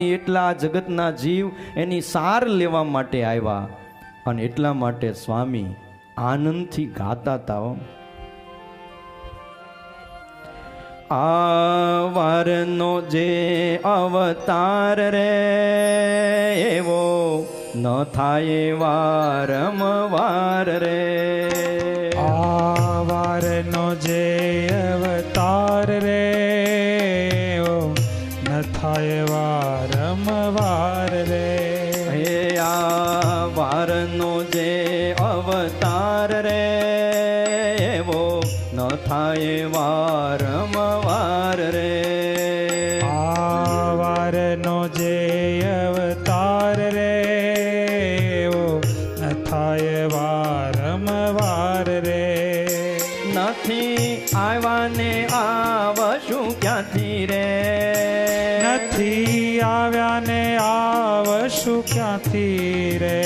એટલા જગતના જીવ એની સાર લેવા માટે આવ્યા અને એટલા માટે સ્વામી આનંદથી ગાતા હતા હો. આ જે અવતાર રે, એવો ન થાય વારંવાર રે આવારનો થાય વારંવાર રે. હે આ વારનો જે અવતાર રે એવો ન થાય વારંવાર રે. આવારનો જે અવતાર રે એવો ન થાય વારંવાર રે. નથી આવ્યાને આવશું ક્યાંથી રે? નથી આવ્યા ને આવશું ક્યાંથી રે?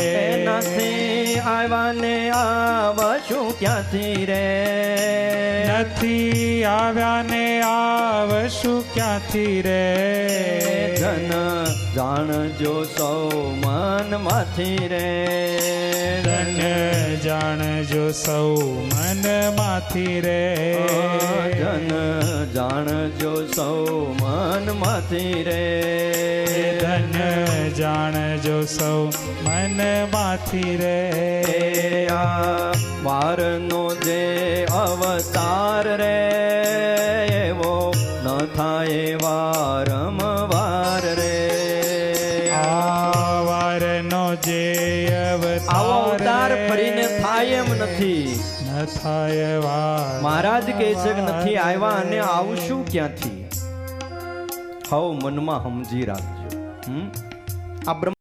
નથી આવ્યાને આવશું ક્યાંથી રે? નથી આવ્યા ને આવશું ક્યાંથી રે? ધન જાણજો સૌ મનમાંથી રે. ધન જાણજો સૌ મનમાંથી રે. જન જાણજો સૌ મનમાંથી રે. ધન જાણજો સૌ મનમાંથી રે. આ વારનો જે અવતાર રે એવો ન થાય વારંવાર જે અવતાર ફરીને થાય એમ નથી. ન થાય મહારાજ કહે છે કે નથી આવ્યા અને આવશું ક્યાંથી? હવ મનમાં સમજી રાખજો. હમ? આ બ્રહ્મ